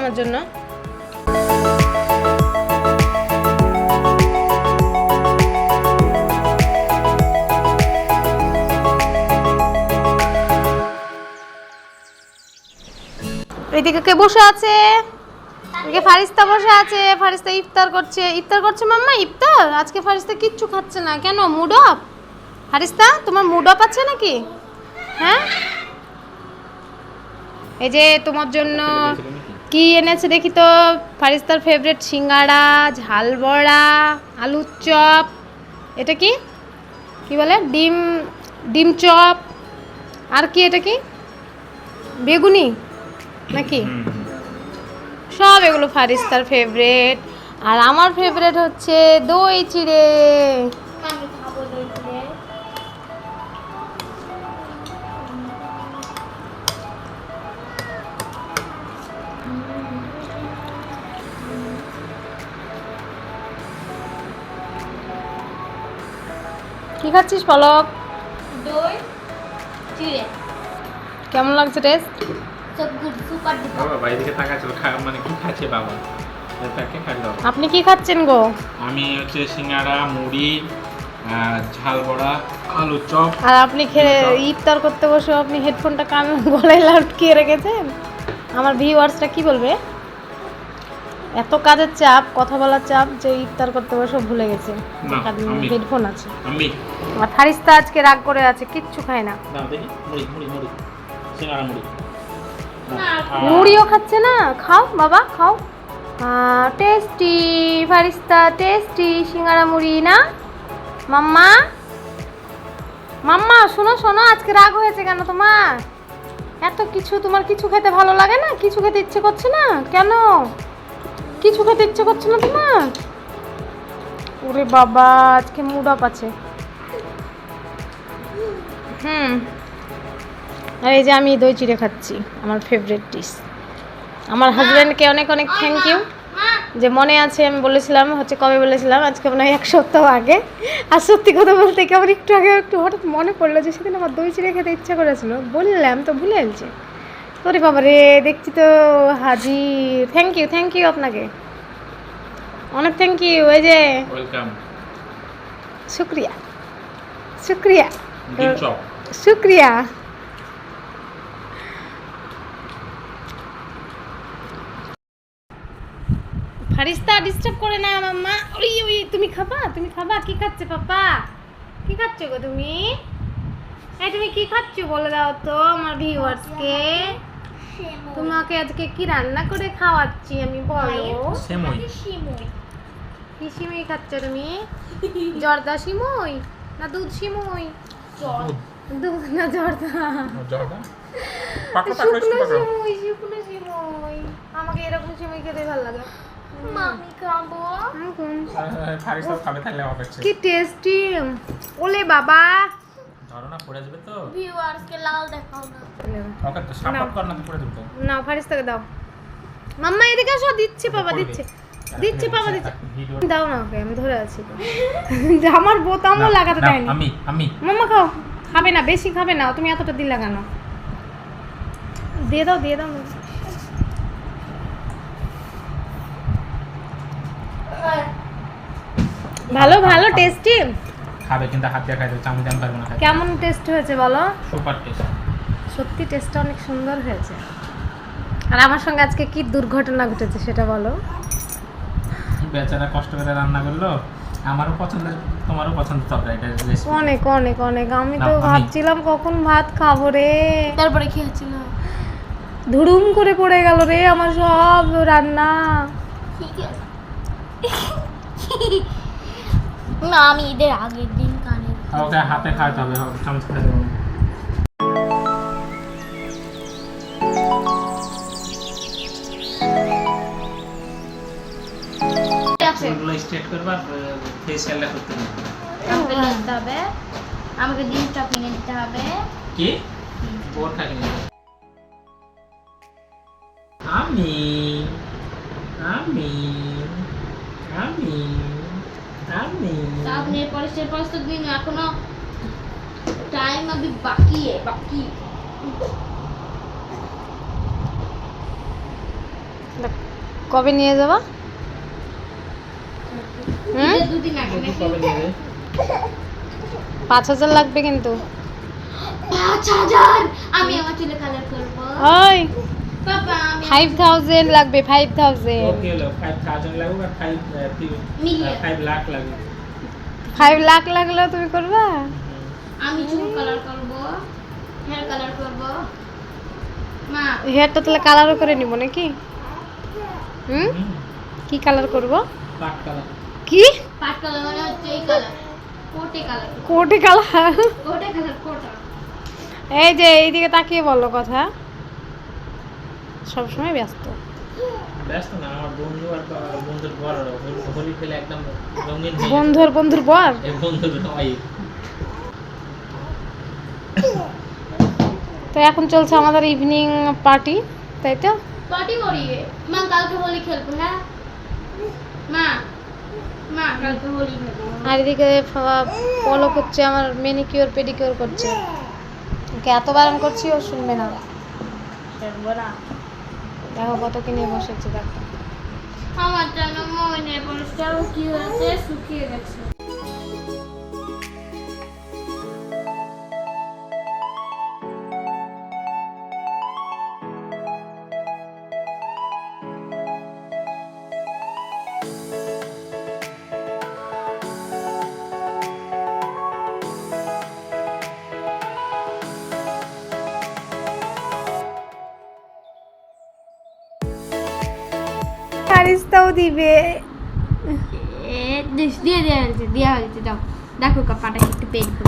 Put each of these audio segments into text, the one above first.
আমার জন্য। এদিকে কে বসে আছে? এদিকে ফারিস্তা বসে আছে। ফারিস্তা ইফতার করছে। ইফতার করছে মাম্মা? ইফতার? আজকে ফারিস্তা কিচ্ছু খাচ্ছে না। কেন? মুড অফ ফারিস্তা, তোমার মুড অফ আছে নাকি? হ্যাঁ? এই যে তোমার জন্য কি এনেছে দেখি তো? ফারিস্তার ফেভারিট সিঙ্গাড়া ঝাল বড়া আলুর চপ। এটা কি? কি বলে? ডিম ডিম চপ। আর কি এটা কি? বেগুনি? নাকি? সব এগুলো ফারিস্তার ফেভারেট আর আমার ফেভারেট হচ্ছে দই চিড়ে। কি খাচ্ছিস পলক? দই চিড়ে কেমন লাগছে টেস্ট সব গুড সুপার ডুপার বাবা বাইরে দিকে তাকাচ্ছিল খা- মানে কি খাচ্ছে বাবা? তাকে খাইলো আপনি কি খাচ্ছেন গো? আমি হচ্ছে সিঙ্গাড়া মুড়ি ঝাল বড়া আলু চপ। আর আপনি খেয়ে ইফতার করতে বসে আপনি হেডফোনটা কানে গলায় লটকিয়ে রেখেছেন? আমার ভিউয়ার্সটা কি বলবে? এত কাজের চাপ কথা বলার চাপ যে ইফতার করতে বসে ভুলে গেছে। হেডফোন আছে। আমি আর ফারিস্তা আজকে রাগ করে আছে কিচ্ছু খায় না। দাও দেখি মুড়ি মুড়ি মুড়ি। সিঙ্গাড়া মুড়ি। না, মুড়িও খাচ্ছে না? খাও বাবা খাও। টেস্টি ফারিস্তা টেস্টি সিঙ্গারা মুড়ি না? মাম্মা? মাম্মা শোনো শোনো আজকে রাগ হয়েছে কেন তোমার? এত কিছু তোমার কিছু খেতে ভালো লাগে না? কিছু খেতে ইচ্ছে করছে না? কেন? কিছু খেতে ইচ্ছে করছে না তোমার? ওরে বাবা, আজকে মুড আপ আছে। হুম আর এই যে আমি দই চিড়ে খাচ্ছি, আমার ফেভারিট ডিশ আমার হাজব্যান্ডকে অনেক অনেক থ্যাংক ইউ যে মনে আছে, আমি বলেছিলাম, হচ্ছে কবে বলেছিলাম, আজকে মনে হয় এক সপ্তাহ আগে। আর সত্যি কথা বলতে কি, আমার একটু আগে একটু হঠাৎ মনে পড়ল যে সেদিন আমার দই চিড়ে খেতে ইচ্ছা করেছিল। বললাম তো ভুলে গেছি। ওরে বাবা রে দেখছি তো হাজি থ্যাংক ইউ থ্যাংক ইউ আপনাকে। অনেক থ্যাংক ইউ এই যে। ওয়েলকাম শুক্রিয়া। শুক্রিয়া। শুক্রিয়া। ফারিস্তা ডিস্টার্ব করে না মাম্মা। ওই ওই তুমি খাবা? তুমি খাবা? কি খাচ্ছে পাপা? কি খাচ্ছ গো তুমি? এই তুমি কি খাচ্ছ বলে দাও তো আমার ভিউয়ার্সকে তোমাকে আজকে কি রান্না করে খাওয়াচ্ছি আমি বলো? সেমই। কি সিমুই খাচ্ছ তুমি? জর্দা সিমুই না দুধ সিমুই? দুধ। না জর্দা? শুকনো সিমুই শুকনো সিমুই। আমাকে এরকম সিমুই খেতে ভালো লাগে। মামি খাব। খাবে তাহলে কি টেস্টি ওলে বাবা। ধরো না পড়ে যাবে তো? ভিউয়ার্স কে লাল দেখাও না। ওকে তো সাপোর্ট কর না তো পড়ে যাবে না ফারিস্তাকে দাও। মাম্মা এদিকে আসো দিচ্ছি বাবা। দিচ্ছে। দিচ্ছি বাবা দিচ্ছে। দাও না ওকে আমি ধরে আছি। আমার বোতামও লাগাতে না, দেয়নি। আমি আমি। মাম্মা খাও। খাবে না বেশি খাবে না তুমি এতটা দিল লাগানো দিয়ে দাও দিয়ে দাও। ভালো ভালো টেস্টি খাবে কিন্তু হাত দিয়ে খাইতে চামচ দিয়ে পারব না কেমন টেস্ট হয়েছে বলো? সুপার টেস্ট সত্যি টেস্টটা অনেক সুন্দর হয়েছে। আর আমার সঙ্গে আজকে কি দুর্ঘটনা ঘটেছে সেটা বলো। বেচারা কষ্ট করে রান্না করল আমারও পছন্দের তোমারও পছন্দের তরকারি এটা রেসিপি অনেক অনেক অনেক আমি তো ভাবছিলাম কখন ভাত খাব রে। তারপরে কি হচ্ছিল ধুড়ুম করে পড়ে গেল রে আমার সব রান্না। ঠিক আছে না আমি ঈদের আগের দিন কানে ওকে হাতে খাওয়াতে হবে চামচ খেতে দেবো না। স্ট্রেট করবা ফেসিয়ালটা করতে হবে। আমাকে হবে। আমাকে জিন্স কিনে দিতে হবে। কি? আমি আমি আমি। আমি তা আপনি এরপরে সে পাঁচ তো দিন এখনো টাইম अभी बाकी है बाकी কবে নিয়ে যাবা হুম ঈদের দুদিন আগে দেখি নাকি? কবে নেবে পাঁচ হাজার লাগবে কিন্তু পাঁচ হাজার আমি আমার চুলে কালার করবো ওই বাবা আমি ফাইভ থাউজেন্ড লাগবে ফাইভ থাউজেন্ড ফাইভ লাখ লাগলেও তুমি করবা? আমি চুল কালার করব হেয়ার কালার করব। মা। হেয়ারটা তাহলে কালারও করে নিব নাকি? হুম? হুম, কি কালার করব? পাট কালার কি? পাট কালার মানে হচ্ছে এই কালার কোটে কালার কোটি কালার কোটে কালার কোটা এই যে এইদিকে তাকিয়ে বলো কথা। সব সময় ব্যস্ত। ব্যস্ত না আমার বন্ধু আর বন্ধুর বর হোলি- হোলি খেলে একদম রঙিন বন্ধুর বন্ধুর বর? বন্ধুর ওয়াইফ তো এখন চলছে আমাদের ইভিনিং পার্টি তাই তো? পার্টি করি মা কালকে হোলি খেলব হ্যাঁ? মা মা কালকে হোলি খেলব। আর এদিকে ফলো করছে আমার মেনিকিওর পেডিকিওর করছে। ওকে এত বারণ করছি ও শুনবে না। দেখো কত কি কিনে বসেছে দেখো। আমার জন্য মনে পরিষ্কার কি হয়েছে? শুকিয়ে গেছে। দিবে। দিয়ে দেওয়া হয়েছে দেওয়া হয়েছে দাও। দেখো কাপাটা একটু পেট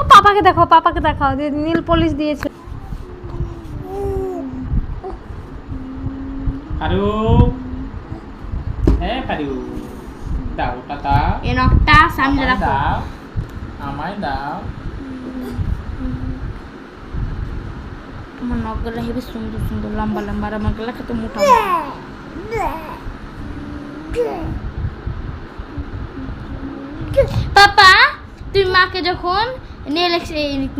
ও পাপাকে দেখো পাপাকে দেখাও নীল পলিশ দিয়েছে। পারু। হ্যাঁ পারু। দাও টাটা এ নখটা সামনে রাখো। আমায় দাও। আমার নখগুলো হেবি সুন্দর সুন্দর লম্বা লম্বা আর আমার গলা খেতে মোটা পাপা তুই মাকে যখন নেল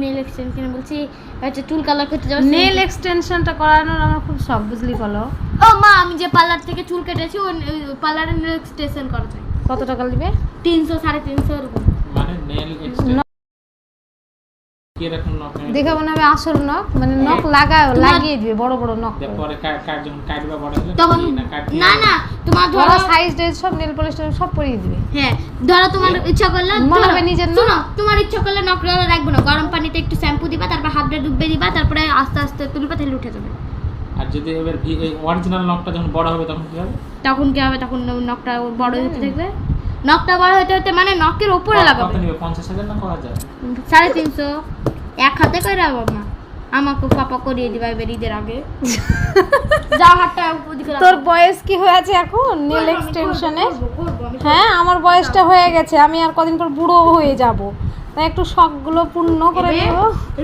নেল এক্সটেন কেন বলছি হচ্ছে চুল কালার করতে যাব নেল এক্সটেনশনটা করানোর আমার খুব শখ বুঝলি বলো। ও মা আমি যে পার্লার থেকে চুল কেটেছি ওই পার্লারে নেল এক্সটেনশন করা যায়। কত টাকা দিবে? তিনশো সাড়ে তিনশো এরকম। মানে নেল কি রকম নখ দেখে মনে হবে আসল নখ মানে নখ লাগায় লাগিয়ে দিবে বড় বড় নখ। পরে কাট কাট যখন কাটবা বড় হলে তখন না না না তোমার ধরো ধরো সাইজ সব নেল পলিশ সব পরিয়ে দিবে। হ্যাঁ ধরো তোমার ইচ্ছা করলে মনে হবে নিজের। শোনো তোমার ইচ্ছা করলে রাখবে না। গরম পানিতে একটু শ্যাম্পু দিবা তারপর হাতটা ডুববে দিবা তারপরে আস্তে আস্তে তুলবা তাহলে উঠে যাবে। আর যদি এবার অরিজিনাল নখটা যখন বড় হবে তখন কি হবে? তখন কি হবে? তখন নখটা বড় হতে থাকবে? নখটা বড় হতে হতে মানে নখের উপরে কত লাগাবে। নিবে? পঞ্চাশ হাজার না ক হাজার? সাড়ে তিনশো। এক হাতে করে বাবা আমাকে পাপা করিয়ে দিবা এবার ঈদের আগে। যা হাতটা উপদিকে রাখো। তোর বয়স কি হয়েছে এখন? নেল এক্সটেনশনে? হ্যাঁ আমার বয়সটা হয়ে গেছে। আমি আর কদিন পর বুড়ো হয়ে যাব। তাই একটু শখগুলো পূর্ণ করে নেব।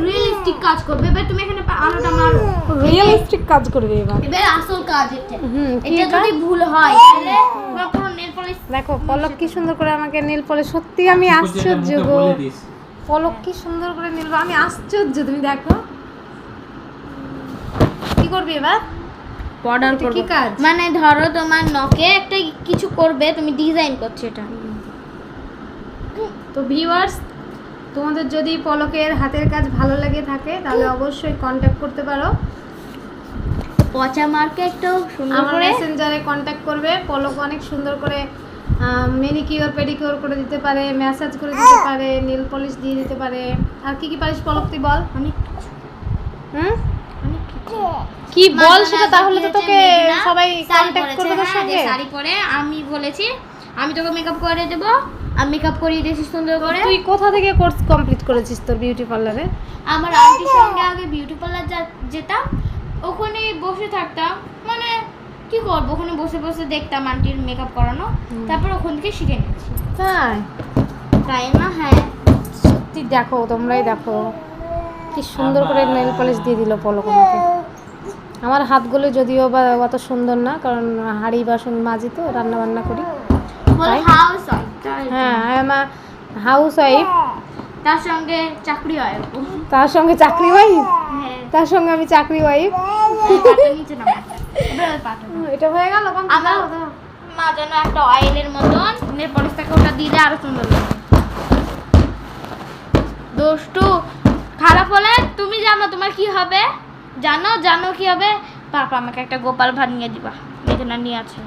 রিয়েলিস্টিক কাজ করবে। এবার তুমি এখানে আলোটা মারো। রিয়েলিস্টিক কাজ করবে এবার। এবার আসল কাজ এটা। হুম এটা যদি ভুল হয় তাহলে পুরো নেল পলিশ দেখো পলক কি সুন্দর করে আমাকে নীল পলিশ সত্যি আমি আশ্চর্য গো। পলক কি সুন্দর করে নীল আমি আশ্চর্য তুমি দেখো। কি করবি এবার? বর্ডার এটা কি কাজ? মানে ধরো তোমার নখে একটা কিছু করবে তুমি ডিজাইন করছ এটা। তো ভিউয়ার্স তোমাদের যদি পলকের হাতের কাজ ভালো লাগে থাকে তাহলে অবশ্যই কন্ট্যাক্ট করতে পারো। পচা মার্কে একটু সুন্দর করে মেসেঞ্জারে কন্ট্যাক্ট করবে। পলক অনেক সুন্দর করে মেনিকিওর পেডিকিওর করে দিতে পারে ম্যাসাজ করে দিতে পারে নীল পলিশ দিয়ে দিতে পারে। আর কি কি পারিস পলক তুই বল। অনেক হুম? কি বল সেটা? তাহলে তো তোকে সবাই কন্ট্যাক্ট করবে তোর হ্যাঁ, সঙ্গে। শাড়ি পরে আমি বলেছি আমি তোকে মেকআপ করে দেবো। আমি মেকআপ করিয়ে দিয়েছি সুন্দর করে? তুই কোথা থেকে কোর্স কমপ্লিট করেছিস তোর বিউটি পার্লারে আমার আন্টির সঙ্গে আগে বিউটি পার্লার যেতাম ওখানে বসে থাকতাম। মানে কি করব? ওখানে বসে বসে দেখতাম আন্টির মেকআপ করানো। তারপর ওখান থেকে শিখে নিয়েছি। তাই? তাই না হ্যাঁ। সত্যি দেখো তোমরাই দেখো। কি সুন্দর করে নেল পলিশ দিয়ে দিল পলক আমাকে। আমার হাতগুলো যদিও বা অত সুন্দর না কারণ হাঁড়ি বাসন মাজি তো রান্না বান্না করি। বলে হাউস হ্যাঁ হাউস ওয়াইফ তার সঙ্গে চাকরি হয়। তার সঙ্গে চাকরি হয়? হ্যাঁ। তার সঙ্গে আমি চাকরি ওয়াইফ নামা। এটা হয়ে গেল আমার মা যেন একটা অয়েলের মতন নেল পলিশটাকে ওটা দিলে আরও সুন্দর লাগবে দোষ্টু খারাপ হলে তুমি জানো তোমার কি হবে? জানো জানো কি হবে? পাপা আমাকে একটা গোপাল ভাড় নিয়ে দিবা। এখানে নিয়ে আছে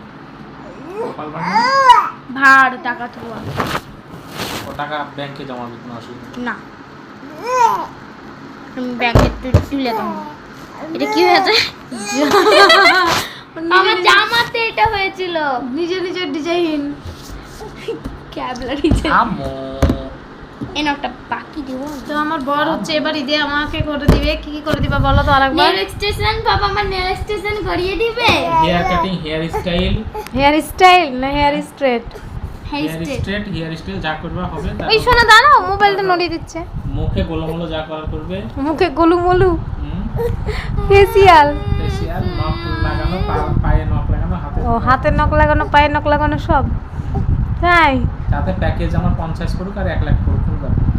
ভাড় টাকা থুয়া ও টাকা ব্যাংকে জমা দিতে না অসুবিধা না। আমি ব্যাংকে তুলে দাও এটা কি হয়েছে? আমার জামাতে এটা হয়েছিল। নিজে নিজের ডিজাইন ক্যাবলা নিচে বাকি দিব তো আমার বর হচ্ছে এবার ঈদে আমাকে করে দিবে। কি কি করে দিবা বলো তো আরেকবার? নেল এক্সটেনশন বাবা আমার নেল এক্সটেনশন করিয়ে দিবে। Hair cutting hair style hair style না hair straight hair straight hair style যা করবে হবে ওই শোনা দাঁড়াও মোবাইলটা নড়িয়ে দিচ্ছে। মুখে গোলমোলো যা করার করবে। মুখে গলু মলু ফেসিয়াল ফেসিয়াল নখ লাগানো পায়ে নখ লাগানো হাতে ও হাতের নখ লাগানো পায়ের নখ লাগানো সব? তাই? তাতে প্যাকেজ আমার পঞ্চাশ পড়ুক আর এক লাখ না।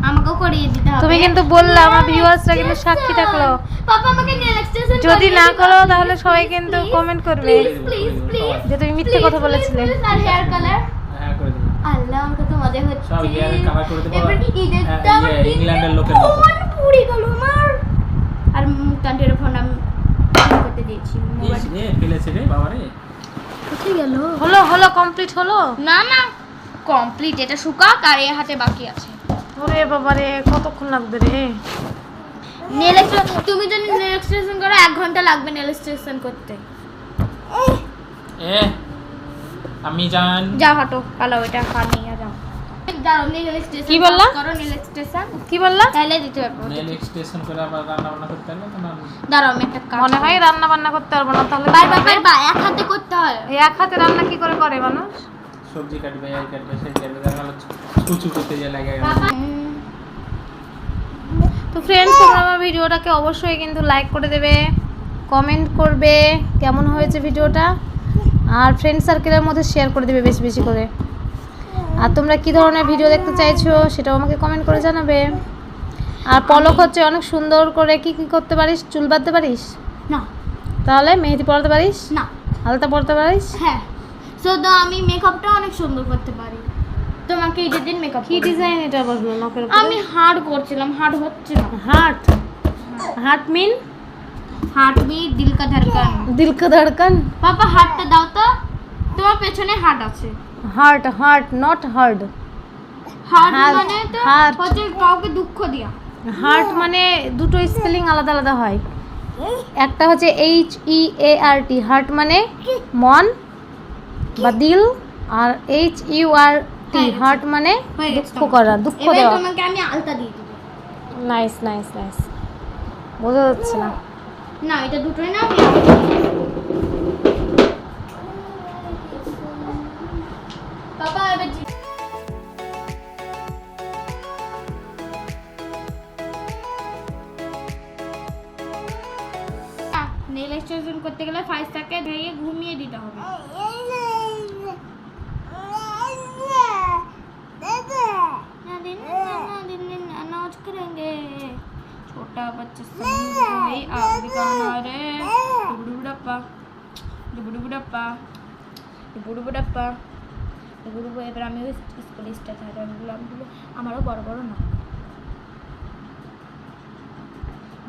আমাকেও করিয়ে দিতে হবে। তুমি কিন্তু বললে আমার ভিউয়ার্সরা কিন্তু সাক্ষী থাকল। পাপা আমাকে নেল এক্সটেনশন যদি না করো তাহলে সবাই কিন্তু কমেন্ট করবে। প্লিজ প্লিজ প্লিজ যে তুমি মিথ্যে কথা বলেছিলে। আর হেয়ার কালার হ্যাঁ দেবো। আল্লাহ আমার কত মজা হচ্ছে। সব হেয়ারে কালার করে দেবো। এবার ঈদের হ্যাঁ, তো আমার ইয়ে, ইংল্যান্ডের লোকের মতো। গেল আমার। আর মুক্তান্টের ফোন আমি করতে দিয়েছি। মোবাইল ইস ফেলেছে রে বাবা কোথায় গেল? হলো হলো কমপ্লিট হলো? না না কমপ্লিট এটা শুকাক আর এ হাতে বাকি আছে। ওরে বাবা রে কতক্ষণ লাগবে রে? নেল তুমি যদি নেল এক্সটেনশন করো এক ঘণ্টা লাগবে নেল এক্সটেনশন করতে। এ আমি জান যা হাঁটো পালাও এটা কার নিয়ে যাও। কি বললা? করো নেল এক্সটেনশন কি বললা? তাহলে দিতে পারব। নেল এক্সটেনশন করে আবার রান্না বান্না করতে তোমার দাঁড়াও আমি একটা কাজ মনে হয় রান্না বান্না করতে পারব না তাহলে বারবার? বারবার এক হাতে করতে হয়। এক হাতে রান্না কি করে করে মানুষ? সবজি কাটবে এই কাটবে সেই কাটবে দেখা গেলো কুচু করতে যে লাগে তো ফ্রেন্ডস তোমরা আমার ভিডিওটাকে অবশ্যই কিন্তু লাইক করে দেবে কমেন্ট করবে কেমন হয়েছে ভিডিওটা? আর ফ্রেন্ড সার্কেলের মধ্যে শেয়ার করে দেবে বেশি বেশি করে। আর তোমরা কি ধরনের ভিডিও দেখতে চাইছো সেটাও আমাকে কমেন্ট করে জানাবে। আর পলক হচ্ছে অনেক সুন্দর করে কি কি করতে পারিস? চুল বাঁধতে পারিস? না। তাহলে মেহেদি পড়াতে পারিস? না। আলতা পড়তে পারিস? হ্যাঁ। শুধু আমি মেকআপটা অনেক সুন্দর করতে পারি। তোমাকে ঈদের দিন মেকআপ কি ডিজাইন এটা বসল নখের আমি হার্ড করছিলাম হার্ড হচ্ছে না। Heart heart mean heart beat দিল কা ধড়কন দিল কা ধড়কন পাপা হার্টটা দাও তো। তোমার পেছনে হার্ট আছে। Heart heart not hard heart মানে তো হচ্ছে কাউকে দুঃখ দিয়া। হার্ট মানে দুটো স্পেলিং আলাদা আলাদা হয়। একটা হচ্ছে এইচ ই এ আর টি হার্ট মানে মন। বা দিল আর H U R T hurt মানে দুঃখ করা দুঃখ দেওয়া। তোমাকে আমি আলতা দিয়ে দেবো। নাইস নাইস নাইস বোঝা যাচ্ছে না। না এটা দুটোই না এবার আমিও স্কুলে স্টার্ট হবে আমি আমারও বড় বড় না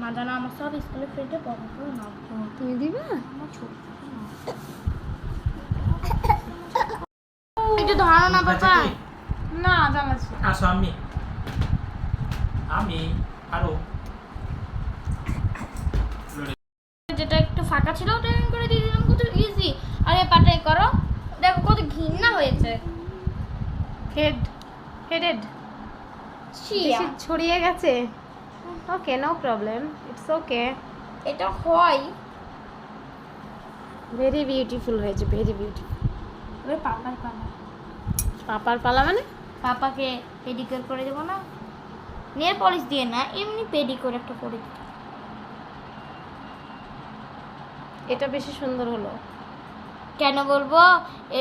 মা জানো আমার সব স্কুলের ফ্রেন্ডে বড় বড় না তুমি দিবে? আমার ছোট একটু ধরো না বাবা। না জানাচ্ছি আসো আমি। আমি আরও। যেটা একটু ফাঁকা ছিল ওটা আমি করে দিয়ে দিলাম কত ইজি আরে পাটাই করো। হয়েছে। Head headed. ছড়িয়ে গেছে? Okay no problem it's okay এটা হয়। ভেরি বিউটিফুল হয়েছে ভেরি বিউটিফুল এবার পাপার পালা। পাপার পালা মানে? পাপাকে পেডিকিউর করে দেবো না। নেল পলিশ দিয়ে না এমনি পেডিকিউর একটা করে দিতে এটা বেশি সুন্দর হলো। কেন বলব?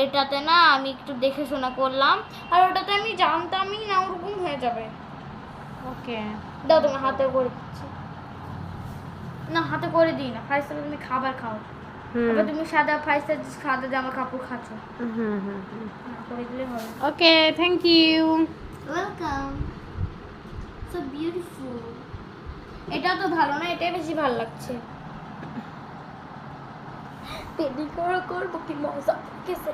এটাতে না আমি একটু দেখে শোনা করলাম। আর ওটাতে আমি জানতামই না ওরকম হয়ে যাবে। ওকে। দাও তোমার হাতে করে দিচ্ছি। না হাতে করে দিই না। ফাইভ স্টার তুমি খাবার খাও। এবার তুমি সাদা ফাইভ স্টার সাদা জামা কাপড় খাচ্ছ। হুম হুম করে দিলে হবে। Okay thank you welcome so beautiful এটা তো ভালো না এটাই বেশি ভালো লাগছে। পেডিকিউর করব কি মজা কেসে